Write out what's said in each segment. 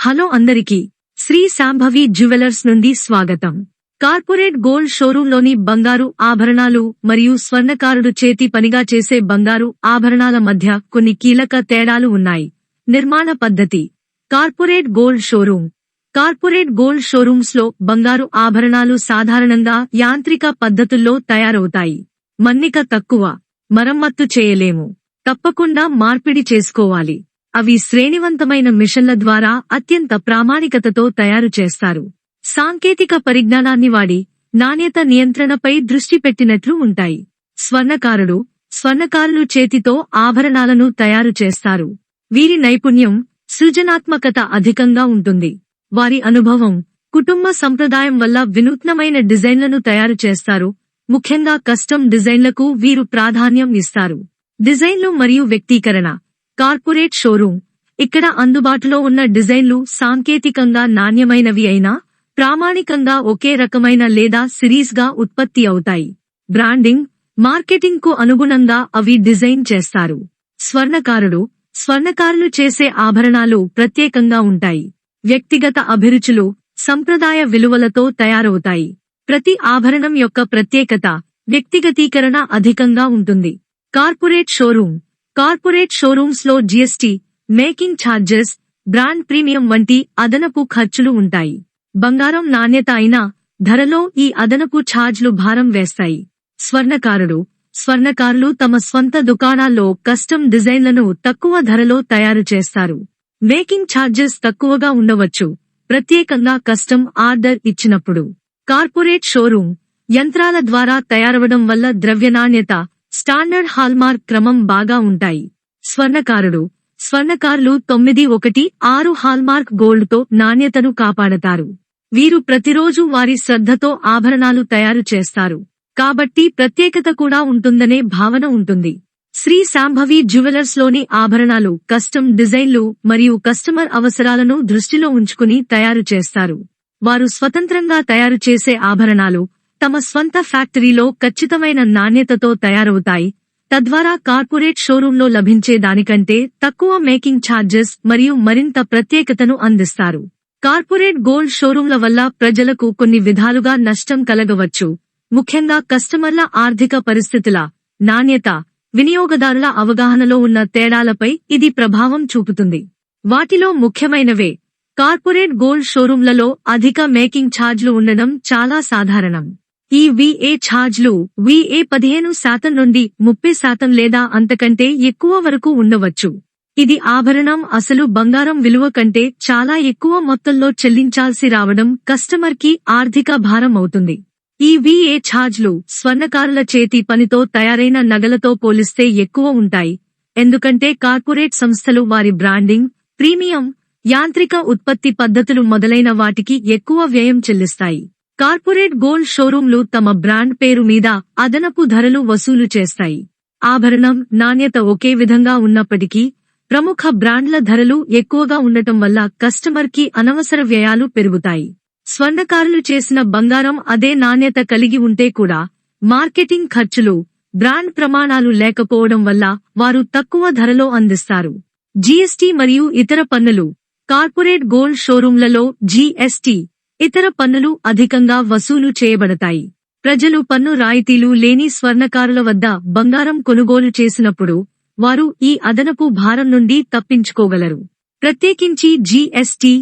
Hello అందరికీ Shri Shambhavi jewellers నుండి స్వాగతం. కార్పొరేట్ గోల్డ్ షోరూంలోని బంగారు ఆభరణాలు మరియు స్వర్ణకారుడు చేతి పనిగా చేసే బంగారు ఆభరణాల మధ్య కొన్ని కీలక తేడాలు ఉన్నాయి. నిర్మాణ పద్ధతి. Corporate gold showroom. Corporate gold షోరూమ్స్లో బంగారు ఆభరణాలు సాధారణంగా యాంత్రిక పద్ధతుల్లో తయారవుతాయి. మన్నిక తక్కువ. మరమ్మత్తు చేయలేము. తప్పకుండా మార్పిడి చేసుకోవాలి. అవి శ్రేణివంతమైన మిషన్ల ద్వారా అత్యంత ప్రామాణికతతో తయారు చేస్తారు. సాంకేతిక పరిజ్ఞానాన్ని వాడి నాణ్యత నియంత్రణపై దృష్టి పెట్టినట్లు ఉంటాయి. స్వర్ణకారుడు స్వర్ణకారులు చేతితో ఆభరణాలను తయారు చేస్తారు. వీరి నైపుణ్యం సృజనాత్మకత అధికంగా ఉంటుంది. వారి అనుభవం కుటుంబ సంప్రదాయం వల్ల వినూత్నమైన డిజైన్లను తయారు చేస్తారు. ముఖ్యంగా కస్టమ్ డిజైన్లకు వీరు ప్రాధాన్యం ఇస్తారు. డిజైన్లు మరియు వ్యక్తీకరణ. Corporate showroom. ఇక్కడ అందుబాటులో ఉన్న డిజైన్లు సాంకేతికంగా నాణ్యమైనవి అయినా ప్రామాణికంగా ఒకే రకమైన లేదా సిరీస్గా ఉత్పత్తి అవుతాయి. బ్రాండింగ్ మార్కెటింగ్కు అనుగుణంగా అవి డిజైన్ చేస్తారు. స్వర్ణకారుడు స్వర్ణకారులు చేసే ఆభరణాలు ప్రత్యేకంగా ఉంటాయి. వ్యక్తిగత అభిరుచులు సంప్రదాయ విలువలతో తయారవుతాయి. ప్రతి ఆభరణం యొక్క ప్రత్యేకత వ్యక్తిగతీకరణ అధికంగా ఉంటుంది. Corporate showroom. Corporate షోరూమ్స్లో GST making charges brand premium వంటి అదనపు ఖర్చులు ఉంటాయి. బంగారం నాణ్యత అయినా ధరలో ఈ అదనపు ఛార్జ్లు భారం వేస్తాయి. స్వర్ణకారుడు స్వర్ణకారులు తమ స్వంత దుకాణాల్లో కస్టమ్ డిజైన్లను తక్కువ ధరలో తయారు చేస్తారు. మేకింగ్ ఛార్జెస్ తక్కువగా ఉండవచ్చు. ప్రత్యేకంగా కస్టమ్ ఆర్డర్ ఇచ్చినప్పుడు. కార్పొరేట్ షోరూం యంత్రాల ద్వారా తయారవడం వల్ల ద్రవ్య నాణ్యత స్టాండర్డ్ హాల్మార్క్ క్రమం బాగా ఉంటాయి. స్వర్ణకారుడు. స్వర్ణకారులు తొమ్మిది ఒకటి ఆరు హాల్మార్క్ గోల్డ్తో నాణ్యతను కాపాడతారు. వీరు ప్రతిరోజు వారి శ్రద్ధతో ఆభరణాలు తయారు చేస్తారు. కాబట్టి ప్రత్యేకత కూడా ఉంటుందనే భావన ఉంటుంది. శ్రీ శాంభవి జ్యువెలర్స్లోని ఆభరణాలు కస్టమ్ డిజైన్లు మరియు కస్టమర్ అవసరాలను దృష్టిలో ఉంచుకుని తయారు చేస్తారు. వారు స్వతంత్రంగా తయారు చేసే ఆభరణాలు తమ స్వంత ఫ్యాక్టరీలో ఖచ్చితమైన నాణ్యతతో తయారవుతాయి. తద్వారా కార్పొరేట్ షోరూంలో లభించే దానికంటే తక్కువ మేకింగ్ ఛార్జెస్ మరియు మరింత ప్రత్యేకతను అందిస్తారు. కార్పొరేట్ గోల్డ్ షోరూంల వల్ల ప్రజలకు కొన్ని విధాలుగా నష్టం కలగవచ్చు. ముఖ్యంగా కస్టమర్ల ఆర్థిక పరిస్థితుల నాణ్యత వినియోగదారుల అవగాహనలో ఉన్న తేడాలపై ఇది ప్రభావం చూపుతుంది. వాటిలో ముఖ్యమైనవే కార్పొరేట్ గోల్డ్ షోరూంలలో అధిక మేకింగ్ ఛార్జ్లు ఉండడం చాలా సాధారణం. ఈ విఏ ఛార్జ్లు విఏ పదిహేను శాతం నుండి ముప్పై శాతం లేదా అంతకంటే ఎక్కువ వరకు ఉండవచ్చు. ఇది ఆభరణం అసలు బంగారం విలువ కంటే చాలా ఎక్కువ మొత్తంలో చెల్లించాల్సి రావడం కస్టమర్కి ఆర్థిక భారం అవుతుంది. ఈ విఏ ఛార్జ్లు స్వర్ణకారుల చేతి పనితో తయారైన నగలతో పోలిస్తే ఎక్కువ ఉంటాయి. ఎందుకంటే కార్పొరేట్ సంస్థలు వారి బ్రాండింగ్ ప్రీమియం యాంత్రిక ఉత్పత్తి పద్ధతులు మొదలైన వాటికి ఎక్కువ వ్యయం చెల్లిస్తాయి. కార్పొరేట్ గోల్డ్ షోరూంలు తమ బ్రాండ్ పేరు మీద అదనపు ధరలు వసూలు చేస్తాయి. ఆభరణం నాణ్యత ఒకే విధంగా ఉన్నప్పటికీ ప్రముఖ బ్రాండ్ల ధరలు ఎక్కువగా ఉండటం వల్ల కస్టమర్కి అనవసర వ్యయాలు పెరుగుతాయి. స్వర్ణకారులు చేసిన బంగారం అదే నాణ్యత కలిగి ఉంటే కూడా మార్కెటింగ్ ఖర్చులు బ్రాండ్ ప్రమాణాలు లేకపోవడం వల్ల వారు తక్కువ ధరలో అందిస్తారు. జీఎస్టీ మరియు ఇతర పన్నులు కార్పొరేట్ గోల్డ్ షోరూంలలో జీఎస్టీ ఇతర పన్నులు అధికంగా వసూలు చేయబడతాయి. ప్రజలు పన్ను రాయితీలు లేని స్వర్ణకారుల వద్ద బంగారం కొనుగోలు చేసినప్పుడు వారు ఈ అదనపు భారం నుండి తప్పించుకోగలరు. ప్రత్యేకించి GST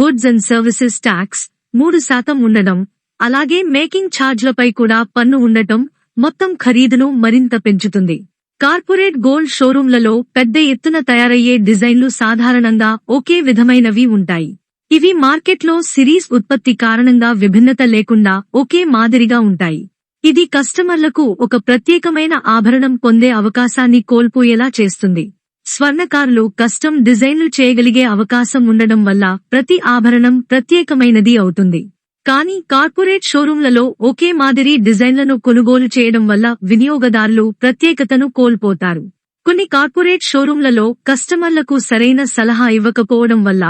goods and services tax మూడు శాతం ఉండడం అలాగే మేకింగ్ ఛార్జ్లపై కూడా పన్ను ఉండటం మొత్తం ఖరీదును మరింత పెంచుతుంది. కార్పొరేట్ గోల్డ్ షోరూంలలో పెద్ద ఎత్తున తయారయ్యే డిజైన్లు సాధారణంగా ఒకే విధమైనవి ఉంటాయి. ఇవి మార్కెట్లో సిరీస్ ఉత్పత్తి కారణంగా విభిన్నత లేకుండా ఒకే మాదిరిగా ఉంటాయి. ఇది కస్టమర్లకు ఒక ప్రత్యేకమైన ఆభరణం పొందే అవకాశాన్ని కోల్పోయేలా చేస్తుంది. స్వర్ణకారులు కస్టమ్ డిజైన్లు చేయగలిగే అవకాశం ఉండడం వల్ల ప్రతి ఆభరణం ప్రత్యేకమైనది అవుతుంది. కానీ కార్పొరేట్ షోరూంలలో ఒకే మాదిరి డిజైన్లను కొనుగోలు చేయడం వల్ల వినియోగదారులు ప్రత్యేకతను కోల్పోతారు. కొన్ని కార్పొరేట్ షోరూంలలో కస్టమర్లకు సరైన సలహా ఇవ్వకపోవడం వల్ల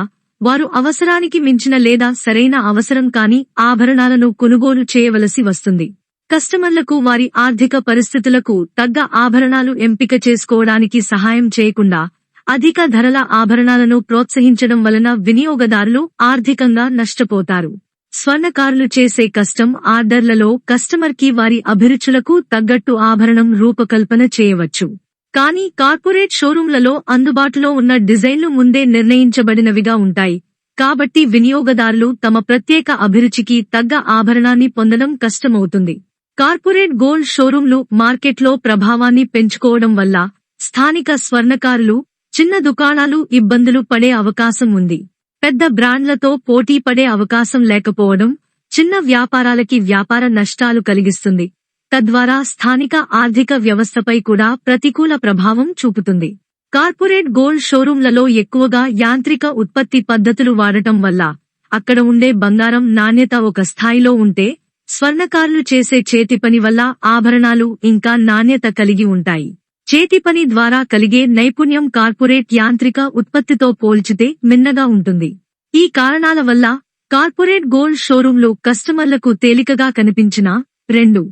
వారు అవసరానికి మించిన లేదా సరైన అవసరం కాని ఆభరణాలను కొనుగోలు చేయవలసి వస్తుంది. కస్టమర్లకు వారి ఆర్థిక పరిస్థితులకు తగ్గ ఆభరణాలు ఎంపిక చేసుకోవడానికి సహాయం చేయకుండా అధిక ధరల ఆభరణాలను ప్రోత్సహించడం వలన వినియోగదారులు ఆర్థికంగా నష్టపోతారు. స్వర్ణకారులు చేసే కస్టమ్ ఆర్డర్లలో కస్టమర్కి వారి అభిరుచులకు తగ్గట్టు ఆభరణం రూపకల్పన చేయవచ్చు. కానీ కార్పొరేట్ షోరూంలలో అందుబాటులో ఉన్న డిజైన్లు ముందే నిర్ణయించబడినవిగా ఉంటాయి. కాబట్టి వినియోగదారులు తమ ప్రత్యేక అభిరుచికి తగ్గ ఆభరణాన్ని పొందడం కష్టమవుతుంది. కార్పొరేట్ గోల్డ్ షోరూంలు మార్కెట్లో ప్రభావాన్ని పెంచుకోవడం వల్ల స్థానిక స్వర్ణకారులు చిన్న దుకాణాలు ఇబ్బందులు పడే అవకాశం ఉంది. పెద్ద బ్రాండ్లతో పోటీ పడే అవకాశం లేకపోవడం చిన్న వ్యాపారాలకి వ్యాపార నష్టాలు కలిగిస్తుంది. తద్వారా స్థానిక ఆర్థిక వ్యవస్థపై కూడా ప్రతికూల ప్రభావం చూపుతుంది. కార్పొరేట్ గోల్డ్ షోరూంలలో ఎక్కువగా యాంత్రిక ఉత్పత్తి పద్ధతులు వాడటం వల్ల అక్కడ ఉండే బంగారం నాణ్యత ఒక స్థాయిలో ఉంటే స్వర్ణకారులు చేసే చేతి పని వల్ల ఆభరణాలు ఇంకా నాణ్యత కలిగి ఉంటాయి. చేతి పని ద్వారా కలిగే నైపుణ్యం కార్పొరేట్ యాంత్రిక ఉత్పత్తితో పోల్చితే మిన్నగా ఉంటుంది. ఈ కారణాల వల్ల కార్పొరేట్ గోల్డ్ షోరూంలు కస్టమర్లకు తేలికగా కనిపించిన రెండు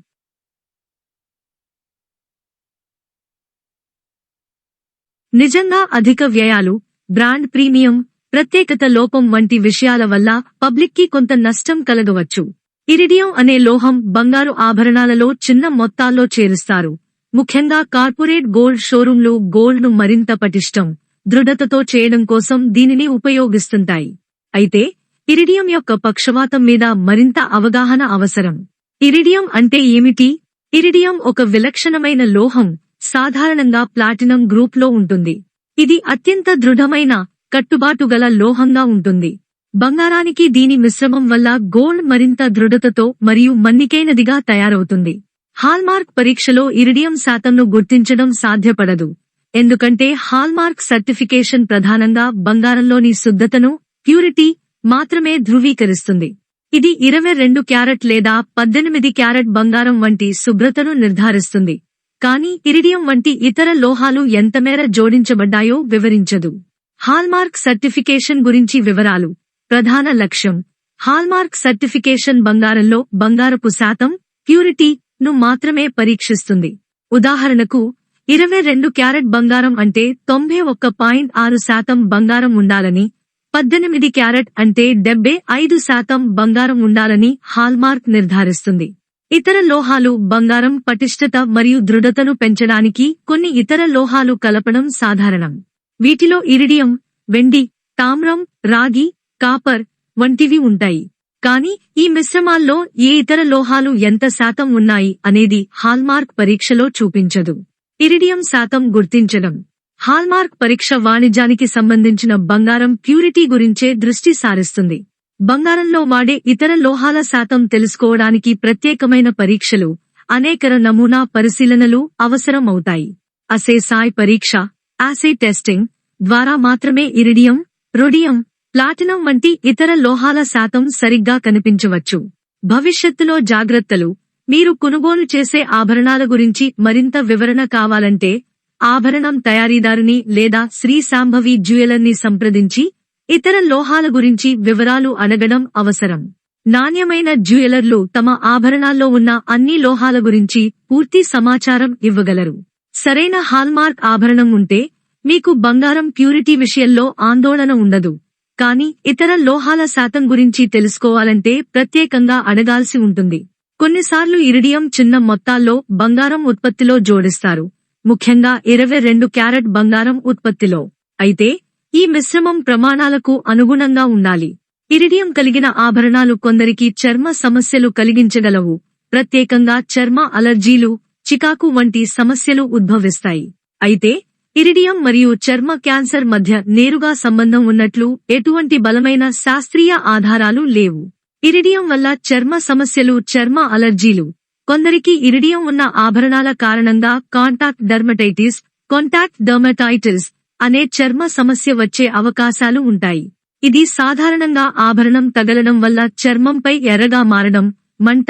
నిజంగా అధిక వ్యయాలు బ్రాండ్ ప్రీమియం ప్రత్యేకత లోపం వంటి విషయాల వల్ల పబ్లిక్కి కొంత నష్టం కలగవచ్చు. ఇరిడియం అనే లోహం బంగారు ఆభరణాలలో చిన్న మొత్తాల్లో చేరుస్తారు. ముఖ్యంగా కార్పొరేట్ గోల్డ్ షోరూంలు గోల్డ్ను మరింత పటిష్టం దృఢతతో చేయడం కోసం దీనిని ఉపయోగిస్తుంటాయి. అయితే ఇరిడియం యొక్క పక్షవాతం మీద మరింత అవగాహన అవసరం. ఇరిడియం అంటే ఏమిటి? ఇరిడియం ఒక విలక్షణమైన లోహం సాధారణంగా ప్లాటినం గ్రూప్లో ఉంటుంది. ఇది అత్యంత దృఢమైన కట్టుబాటుగల లోహంగా ఉంటుంది. బంగారానికి దీని మిశ్రమం వల్ల గోల్డ్ మరింత దృఢతతో మరియు మన్నికైనదిగా తయారవుతుంది. హాల్మార్క్ పరీక్షలో ఇరిడియం శాతంను గుర్తించడం సాధ్యపడదు. ఎందుకంటే హాల్మార్క్ సర్టిఫికేషన్ ప్రధానంగా బంగారంలోని శుద్ధతను ప్యూరిటీ మాత్రమే ధృవీకరిస్తుంది. ఇది ఇరవై రెండు క్యారెట్ లేదా పద్దెనిమిది క్యారెట్ బంగారం వంటి శుభ్రతను నిర్ధారిస్తుంది. కానీ ఇరిడియం వంటి ఇతర లోహాలు ఎంతమేర జోడించబడ్డాయో వివరించదు. హాల్మార్క్ సర్టిఫికేషన్ గురించి వివరాలు. ప్రధాన లక్ష్యం. హాల్మార్క్ సర్టిఫికేషన్ బంగారంలో బంగారపు శాతం ప్యూరిటీ ను మాత్రమే పరీక్షిస్తుంది. ఉదాహరణకు ఇరవై రెండు క్యారెట్ బంగారం అంటే తొంభై ఒక్క పాయింట్ ఆరు శాతం బంగారం ఉండాలని పద్దెనిమిది క్యారెట్ అంటే డెబ్బై ఐదు శాతం బంగారం ఉండాలని హాల్మార్క్ నిర్ధారిస్తుంది. ఇతర లోహాలు బంగారం పటిష్టత మరియు దృఢతను పెంచడానికి కొన్ని ఇతర లోహాలు కలపడం సాధారణం. వీటిలో ఇరిడియం వెండి తామ్రం రాగి కాపర్ వంటివి ఉంటాయి. కానీ ఈ మిశ్రమాల్లో ఏ ఇతర లోహాలు ఎంత శాతం ఉన్నాయి అనేది హాల్మార్క్ పరీక్షలో చూపించదు. ఇరిడియం శాతం గుర్తించడం. హాల్మార్క్ పరీక్ష వాణిజ్యానికి సంబంధించిన బంగారం ప్యూరిటీ గురించే దృష్టి సారిస్తుంది. బంగారంలో వాడే ఇతర లోహాల శాతం తెలుసుకోవడానికి ప్రత్యేకమైన పరీక్షలు అనేక నమూనా పరిశీలనలు అవసరం అవుతాయి అసేసాయ్ పరీక్ష యాసే టెస్టింగ్ ద్వారా మాత్రమే ఇరిడియం రొడియం ప్లాటినం వంటి ఇతర లోహాల శాతం సరిగ్గా కనిపించవచ్చు. భవిష్యత్తులో జాగ్రత్తలు. మీరు కొనుగోలు చేసే ఆభరణాల గురించి మరింత వివరణ కావాలంటే ఆభరణం తయారీదారుని లేదా శ్రీ సాంభవి జ్యువెలర్ని సంప్రదించి ఇతర లోహాల గురించి వివరాలు అడగడం అవసరం. నాణ్యమైన జ్యువెలర్లు తమ ఆభరణాల్లో ఉన్న అన్ని లోహాల గురించి పూర్తి సమాచారం ఇవ్వగలరు. సరైన హాల్మార్క్ ఆభరణం ఉంటే మీకు బంగారం ప్యూరిటీ విషయంలో ఆందోళన ఉండదు. కానీ ఇతర లోహాల శాతం గురించి తెలుసుకోవాలంటే ప్రత్యేకంగా అడగాల్సి ఉంటుంది. కొన్నిసార్లు ఇరిడియం చిన్న మొత్తాల్లో బంగారం ఉత్పత్తిలో జోడిస్తారు. ముఖ్యంగా ఇరవై రెండు క్యారెట్ బంగారం ఉత్పత్తిలో. అయితే ఈ మిశ్రమం ప్రమాణాలకు అనుగుణంగా ఉండాలి. ఇరిడియం కలిగిన ఆభరణాలు కొందరికి చర్మ సమస్యలు కలిగించగలవు. ప్రత్యేకంగా చర్మ అలర్జీలు చికాకు వంటి సమస్యలు ఉద్భవిస్తాయి. అయితే ఇరిడియం మరియు చర్మ క్యాన్సర్ మధ్య నేరుగా సంబంధం ఉన్నట్లు ఎటువంటి బలమైన శాస్త్రీయ ఆధారాలు లేవు. ఇరిడియం వల్ల చర్మ సమస్యలు చర్మ అలర్జీలు. కొందరికి ఇరిడియం ఉన్న ఆభరణాల కారణంగా కాంటాక్ట్ డర్మటైటిస్ కాంటాక్ట్ డర్మటైటిస్ అనే చర్మ సమస్య వచ్చే అవకాశాలు ఉంటాయి. ఇది సాధారణంగా ఆభరణం తగలడం వల్ల చర్మంపై ఎర్రగా మారడం మంట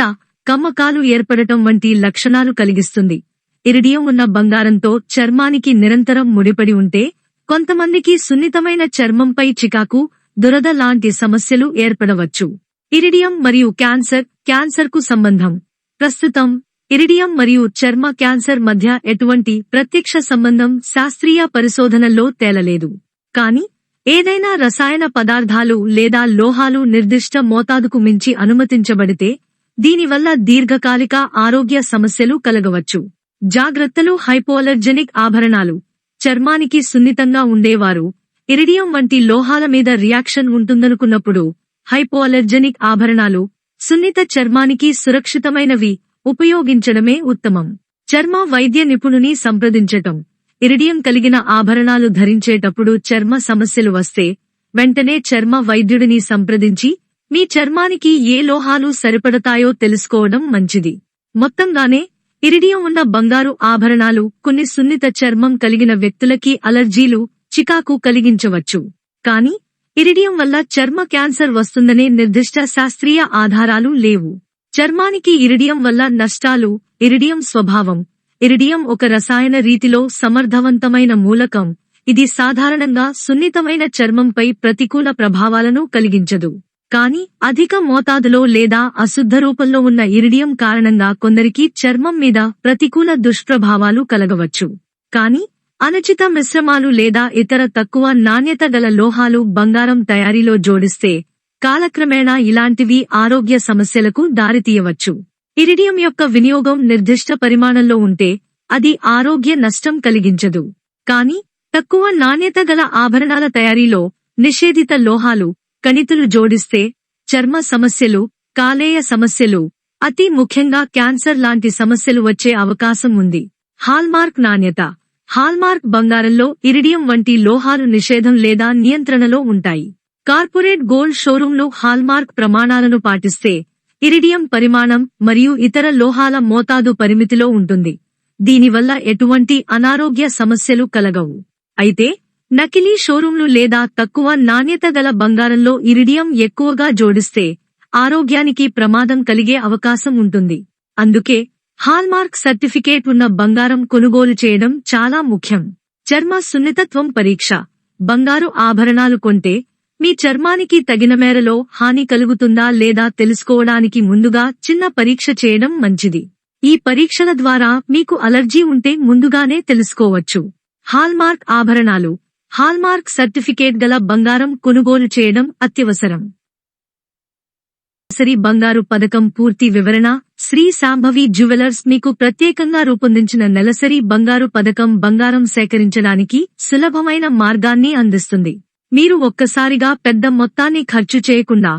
కమ్మకాలు ఏర్పడటం వంటి లక్షణాలు కలిగిస్తుంది. ఇరిడియం ఉన్న బంగారంతో చర్మానికి నిరంతరం ముడిపడి ఉంటే కొంతమందికి సున్నితమైన చర్మంపై చికాకు దురద లాంటి సమస్యలు ఏర్పడవచ్చు. ఇరిడియం మరియు క్యాన్సర్ క్యాన్సర్కు సంబంధం. ప్రస్తుతం ఇరిడియం మరియు చర్మ క్యాన్సర్ మధ్య ఎటువంటి ప్రత్యక్ష సంబంధం శాస్త్రీయ పరిశోధనల్లో తేలలేదు. కాని ఏదైనా రసాయన పదార్థాలు లేదా లోహాలు నిర్దిష్ట మోతాదుకు మించి అనుమతించబడితే దీనివల్ల దీర్ఘకాలిక ఆరోగ్య సమస్యలు కలగవచ్చు. జాగ్రత్తలు హైపోఅలర్జెనిక్ ఆభరణాలు. చర్మానికి సున్నితంగా ఉండేవారు. ఇరిడియం వంటి లోహాల మీద రియాక్షన్ ఉంటుందనుకున్నప్పుడు హైపోఅలర్జెనిక్ ఆభరణాలు సున్నిత చర్మానికి సురక్షితమైనవి ఉపయోగించడమే ఉత్తమం. చర్మ వైద్య నిపుణుని సంప్రదించటం. ఇరిడియం కలిగిన ఆభరణాలు ధరించేటప్పుడు చర్మ సమస్యలు వస్తే వెంటనే చర్మ వైద్యుడిని సంప్రదించి మీ చర్మానికి ఏ లోహాలు సరిపడతాయో తెలుసుకోవడం మంచిది. మొత్తంగానే ఇరిడియం ఉన్న బంగారు ఆభరణాలు కొన్ని సున్నిత చర్మం కలిగిన వ్యక్తులకి అలర్జీలు చికాకు కలిగించవచ్చు. కాని ఇరిడియం వల్ల చర్మ క్యాన్సర్ వస్తుందనే నిర్దిష్ట శాస్త్రీయ ఆధారాలు లేవు. చర్మానికి ఇరిడియం వల్ల నష్టాలు ఇరిడియం స్వభావం. ఇరిడియం ఒక రసాయన రీతిలో సమర్థవంతమైన మూలకం. ఇది సాధారణంగా సున్నితమైన చర్మంపై ప్రతికూల ప్రభావాలను కలిగించదు. కానీ అధిక మోతాదులో లేదా అశుద్ధ రూపంలో ఉన్న ఇరిడియం కారణంగా కొందరికి చర్మం మీద ప్రతికూల దుష్ప్రభావాలు కలగవచ్చు. కానీ అనుచిత మిశ్రమాలు లేదా ఇతర తక్కువ నాణ్యత గల లోహాలు బంగారం తయారీలో జోడిస్తే కాలక్రమేణా ఇలాంటివి ఆరోగ్య సమస్యలకు దారితీయవచ్చు. ఇరిడియం యొక్క వినియోగం నిర్దిష్ట పరిమాణంలో ఉంటే అది ఆరోగ్య నష్టం కలిగించదు. కాని తక్కువ నాణ్యత గల ఆభరణాల తయారీలో నిషేధిత లోహాలు కణితులు జోడిస్తే చర్మ సమస్యలు కాలేయ సమస్యలు అతి ముఖ్యంగా క్యాన్సర్ లాంటి సమస్యలు వచ్చే అవకాశం ఉంది. హాల్మార్క్ నాణ్యత. హాల్మార్క్ బంగారంలో ఇరిడియం వంటి లోహాలు నిషేధం లేదా నియంత్రణలో ఉంటాయి. కార్పొరేట్ గోల్డ్ షోరూంలు హాల్మార్క్ ప్రమాణాలను పాటిస్తే ఇరిడియం పరిమాణం మరియు ఇతర లోహాల మోతాదు పరిమితిలో ఉంటుంది. దీనివల్ల ఎటువంటి అనారోగ్య సమస్యలు కలగవు. అయితే నకిలీ షోరూంలు లేదా తక్కువ నాణ్యత గల బంగారంలో ఇరిడియం ఎక్కువగా జోడిస్తే ఆరోగ్యానికి ప్రమాదం కలిగే అవకాశం ఉంటుంది. అందుకే హాల్మార్క్ సర్టిఫికేట్ ఉన్న బంగారం కొనుగోలు చేయడం చాలా ముఖ్యం. చర్మ సున్నితత్వం పరీక్ష. బంగారు ఆభరణాలు కొంటే మీ చర్మానికి తగిన మేరలో హాని కలుగుతుందా లేదా తెలుసుకోవడానికి ముందుగా చిన్న పరీక్ష చేయడం మంచిది. ఈ పరీక్షల ద్వారా మీకు అలర్జీ ఉంటే ముందుగానే తెలుసుకోవచ్చు. హాల్మార్క్ ఆభరణాలు. హాల్మార్క్ సర్టిఫికేట్ గల బంగారం కొనుగోలు చేయడం అత్యవసరం. సరి బంగారు పథకం పూర్తి వివరణ. శ్రీ శాంభవి జ్యువెలర్స్ మీకు ప్రత్యేకంగా రూపొందించిన నెలసరి బంగారు పథకం బంగారం సేకరించడానికి సులభమైన మార్గాన్ని అందిస్తుంది. మీరు ఒక్కసారిగా పెద్ద మొత్తాన్ని ఖర్చు చేయకుండా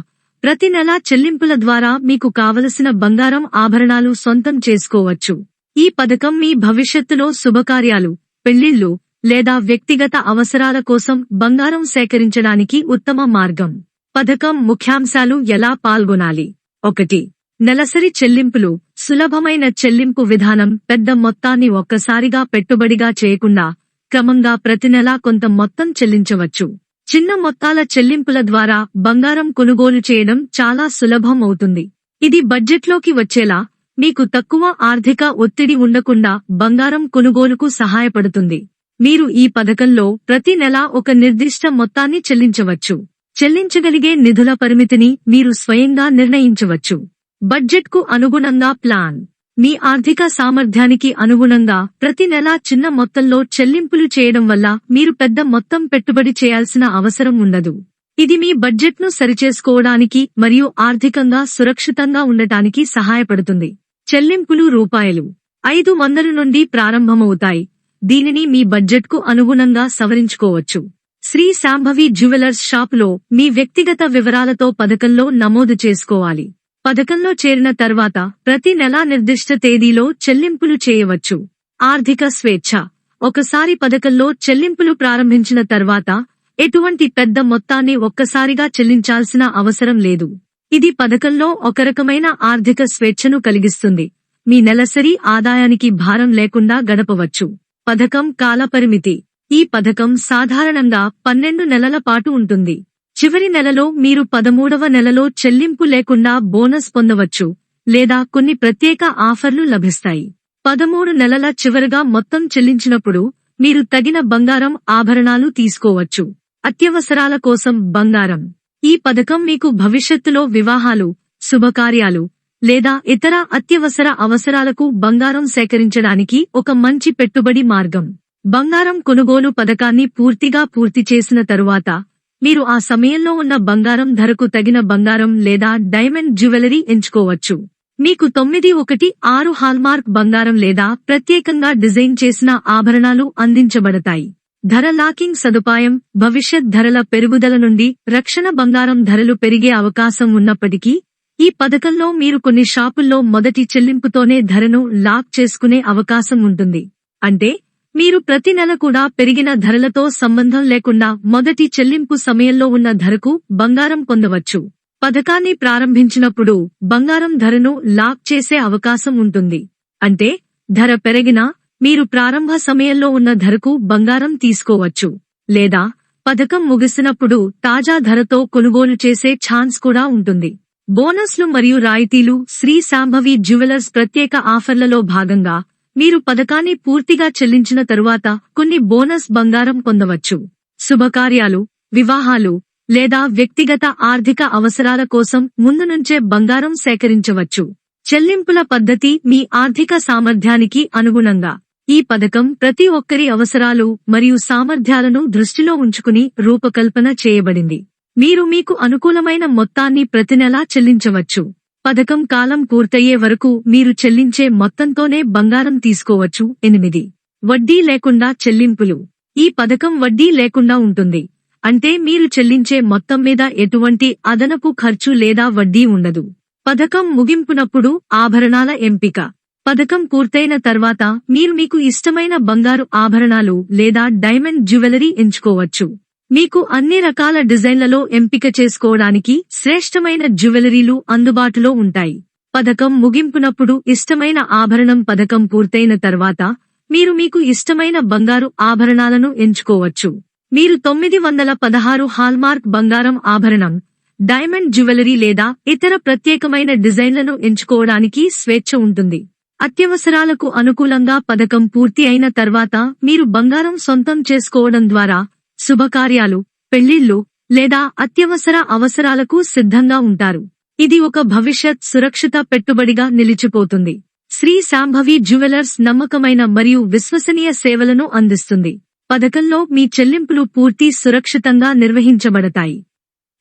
ప్రతి నెలా చెల్లింపుల ద్వారా మీకు కావలసిన బంగారం ఆభరణాలు సొంతం చేసుకోవచ్చు. ఈ పథకం మీ భవిష్యత్తులో శుభకార్యాలు పెళ్ళిళ్ళు లేదా వ్యక్తిగత అవసరాల కోసం బంగారం సేకరించడానికి ఉత్తమ మార్గం. పథకం ముఖ్యాంశాలు ఎలా పాల్గొనాలి? ఒకటి. నెలసరి చెల్లింపులు సులభమైన చెల్లింపు విధానం పెద్ద మొత్తాన్ని ఒక్కసారిగా పెట్టుబడిగా చేయకుండా క్రమంగా ప్రతి నెలా కొంత మొత్తం చెల్లించవచ్చు. చిన్న మొత్తాల చెల్లింపుల ద్వారా బంగారం కొనుగోలు చేయడం చాలా సులభం అవుతుంది. ఇది బడ్జెట్లోకి వచ్చేలా మీకు తక్కువ ఆర్థిక ఒత్తిడి ఉండకుండా బంగారం కొనుగోలుకు సహాయపడుతుంది. మీరు ఈ పథకంలో ప్రతి నెలా ఒక నిర్దిష్ట మొత్తాన్ని చెల్లించవచ్చు. చెల్లించగలిగే నిధుల పరిమితిని మీరు స్వయంగా నిర్ణయించవచ్చు. బడ్జెట్కు అనుగుణంగా ప్లాన్. మీ ఆర్థిక సామర్థ్యానికి అనుగుణంగా ప్రతి నెలా చిన్న మొత్తంలో చెల్లింపులు చేయడం వల్ల మీరు పెద్ద మొత్తం పెట్టుబడి చేయాల్సిన అవసరం ఉండదు. ఇది మీ బడ్జెట్ను సరిచేసుకోవడానికి మరియు ఆర్థికంగా సురక్షితంగా ఉండటానికి సహాయపడుతుంది. చెల్లింపులు రూపాయలు. ఐదు వందల నుండి ప్రారంభమవుతాయి. దీనిని మీ బడ్జెట్కు అనుగుణంగా సవరించుకోవచ్చు. శ్రీ శాంభవి జ్యువెలర్స్ షాపులో మీ వ్యక్తిగత వివరాలతో పథకంలో నమోదు చేసుకోవాలి. పథకంలో చేరిన తర్వాత ప్రతి నెలా నిర్దిష్ట తేదీలో చెల్లింపులు చేయవచ్చు. ఆర్థిక స్వేచ్ఛ. ఒకసారి పథకంలో చెల్లింపులు ప్రారంభించిన తర్వాత ఎటువంటి పెద్ద మొత్తాన్ని ఒక్కసారిగా చెల్లించాల్సిన అవసరం లేదు. ఇది పథకంలో ఒక రకమైన ఆర్థిక స్వేచ్ఛను కలిగిస్తుంది. మీ నెలసరి ఆదాయానికి భారం లేకుండా గడపవచ్చు. పథకం కాలపరిమితి. ఈ పథకం సాధారణంగా పన్నెండు నెలల పాటు ఉంటుంది. చివరి నెలలో మీరు పదమూడవ నెలలో చెల్లింపు లేకుండా బోనస్ పొందవచ్చు లేదా కొన్ని ప్రత్యేక ఆఫర్లు లభిస్తాయి. పదమూడు నెలల చివరగా మొత్తం చెల్లించినప్పుడు మీరు తగిన బంగారం ఆభరణాలు తీసుకోవచ్చు. అత్యవసరాల కోసం బంగారం. ఈ పథకం మీకు భవిష్యత్తులో వివాహాలు శుభకార్యాలు లేదా ఇతర అత్యవసర అవసరాలకు బంగారం సేకరించడానికి ఒక మంచి పెట్టుబడి మార్గం. బంగారం కొనుగోలు పథకాన్ని పూర్తిగా పూర్తి చేసిన తరువాత మీరు ఆ సమయంలో ఉన్న బంగారం ధరకు తగిన బంగారం లేదా డైమండ్ జ్యువెలరీ ఎంచుకోవచ్చు. మీకు తొమ్మిది ఒకటి ఆరు హాల్మార్క్ బంగారం లేదా ప్రత్యేకంగా డిజైన్ చేసిన ఆభరణాలు అందించబడతాయి. ధర లాకింగ్ సదుపాయం భవిష్యత్ ధరల పెరుగుదల నుండి రక్షణ బంగారం ధరలు పెరిగే అవకాశం ఉన్నప్పటికీ ఈ పథకంలో మీరు కొన్ని షాపుల్లో మొదటి చెల్లింపుతోనే ధరను లాక్ చేసుకునే అవకాశం ఉంటుంది. అంటే మీరు ప్రతి నెల కూడా పెరిగిన ధరలతో సంబంధం లేకుండా మొదటి చెల్లింపు సమయంలో ఉన్న ధరకు బంగారం పొందవచ్చు. పథకాన్ని ప్రారంభించినప్పుడు బంగారం ధరను లాక్ చేసే అవకాశం ఉంటుంది. అంటే ధర పెరిగినా మీరు ప్రారంభ సమయంలో ఉన్న ధరకు బంగారం తీసుకోవచ్చు. లేదా పథకం ముగిసినప్పుడు తాజా ధరతో కొనుగోలు చేసే ఛాన్స్ కూడా ఉంటుంది. బోనస్లు మరియు రాయితీలు శ్రీ శాంభవి జ్యువెలర్స్ ప్రత్యేక ఆఫర్లలో భాగంగా మీరు పథకాన్ని పూర్తిగా చెల్లించిన తరువాత కొన్ని బోనస్ బంగారం పొందవచ్చు. శుభకార్యాలు వివాహాలు లేదా వ్యక్తిగత ఆర్థిక అవసరాల కోసం ముందు నుంచే బంగారం సేకరించవచ్చు. చెల్లింపుల పద్ధతి మీ ఆర్థిక సామర్థ్యానికి అనుగుణంగా ఈ పథకం ప్రతి ఒక్కరి అవసరాలు మరియు సామర్థ్యాలను దృష్టిలో ఉంచుకుని రూపకల్పన చేయబడింది. మీరు మీకు అనుకూలమైన మొత్తాన్ని ప్రతి నెలా చెల్లించవచ్చు. పథకం కాలం పూర్తయ్యే వరకు మీరు చెల్లించే మొత్తంతోనే బంగారం తీసుకోవచ్చు. ఎనిమిది. వడ్డీ లేకుండా చెల్లింపులు. ఈ పథకం వడ్డీ లేకుండా ఉంటుంది. అంటే మీరు చెల్లించే మొత్తం మీద ఎటువంటి అదనపు ఖర్చు లేదా వడ్డీ ఉండదు. పథకం ముగింపునప్పుడు ఆభరణాల ఎంపిక. పథకం పూర్తయిన తర్వాత మీరు మీకు ఇష్టమైన బంగారు ఆభరణాలు లేదా డైమండ్ జ్యువెలరీ ఎంచుకోవచ్చు. మీకు అన్ని రకాల డిజైన్లలో ఎంపిక చేసుకోవడానికి శ్రేష్టమైన జ్యువెలరీలు అందుబాటులో ఉంటాయి. పథకం ముగింపునప్పుడు ఇష్టమైన ఆభరణం పథకం పూర్తయిన తర్వాత మీరు మీకు ఇష్టమైన బంగారు ఆభరణాలను ఎంచుకోవచ్చు. మీరు తొమ్మిది వందల పదహారు హాల్మార్క్ బంగారం ఆభరణం డైమండ్ జ్యువెలరీ లేదా ఇతర ప్రత్యేకమైన డిజైన్లను ఎంచుకోవడానికి స్వేచ్ఛ ఉంటుంది. అత్యవసరాలకు అనుకూలంగా పథకం పూర్తి అయిన తర్వాత మీరు బంగారం సొంతం చేసుకోవడం ద్వారా శుభకార్యాలు పెళ్ళిళ్ళు లేదా అత్యవసర అవసరాలకు సిద్ధంగా ఉంటారు. ఇది ఒక భవిష్యత్ సురక్షిత పెట్టుబడిగా నిలిచిపోతుంది. శ్రీ శాంభవి జ్యువెలర్స్ నమ్మకమైన మరియు విశ్వసనీయ సేవలను అందిస్తుంది. పథకంలో మీ చెల్లింపులు పూర్తి సురక్షితంగా నిర్వహించబడతాయి.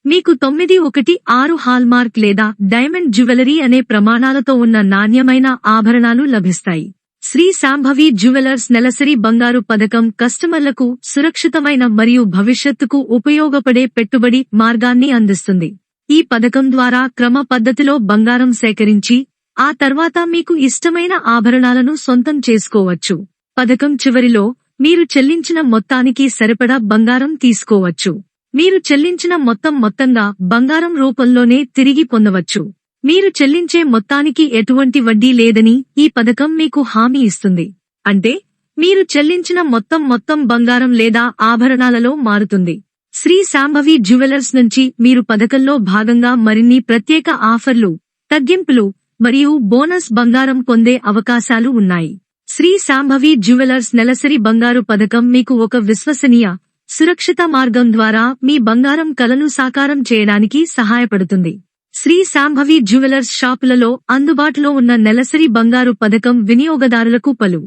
మీకు తొమ్మిది ఒకటి ఆరు హాల్మార్క్ లేదా డైమండ్ జ్యువెలరీ అనే ప్రమాణాలతో ఉన్న నాణ్యమైన ఆభరణాలు లభిస్తాయి. శ్రీ శాంభవి జ్యువెలర్స్ నెలసరి బంగారు పథకం కస్టమర్లకు సురక్షితమైన మరియు భవిష్యత్తుకు ఉపయోగపడే పెట్టుబడి మార్గాన్ని అందిస్తుంది. ఈ పథకం ద్వారా క్రమ పద్ధతిలో బంగారం సేకరించి ఆ తర్వాత మీకు ఇష్టమైన ఆభరణాలను సొంతం చేసుకోవచ్చు. పథకం చివరిలో మీరు చెల్లించిన మొత్తానికి సరిపడా బంగారం తీసుకోవచ్చు. మీరు చెల్లించిన మొత్తం మొత్తంగా బంగారం రూపంలోనే తిరిగి పొందవచ్చు. మీరు చెల్లించే మొత్తానికి ఎటువంటి వడ్డీ లేదని ఈ పథకం మీకు హామీ ఇస్తుంది. అంటే మీరు చెల్లించిన మొత్తం మొత్తం బంగారం లేదా ఆభరణాలలో మారుతుంది. శ్రీ శాంభవి జ్యువెలర్స్ నుంచి మీరు పథకంలో భాగంగా మరిన్ని ప్రత్యేక ఆఫర్లు తగ్గింపులు మరియు బోనస్ బంగారం పొందే అవకాశాలు ఉన్నాయి. శ్రీ శాంభవి జ్యువెలర్స్ నెలసరి బంగారు పథకం మీకు ఒక విశ్వసనీయ సురక్షిత మార్గం ద్వారా మీ బంగారం కలను సాకారం చేయడానికి సహాయపడుతుంది. శ్రీ శాంభవి జ్యువెలర్స్ షాపులలో అందుబాటులో ఉన్న నెలసరి బంగారు పథకం వినియోగదారులకు పలు.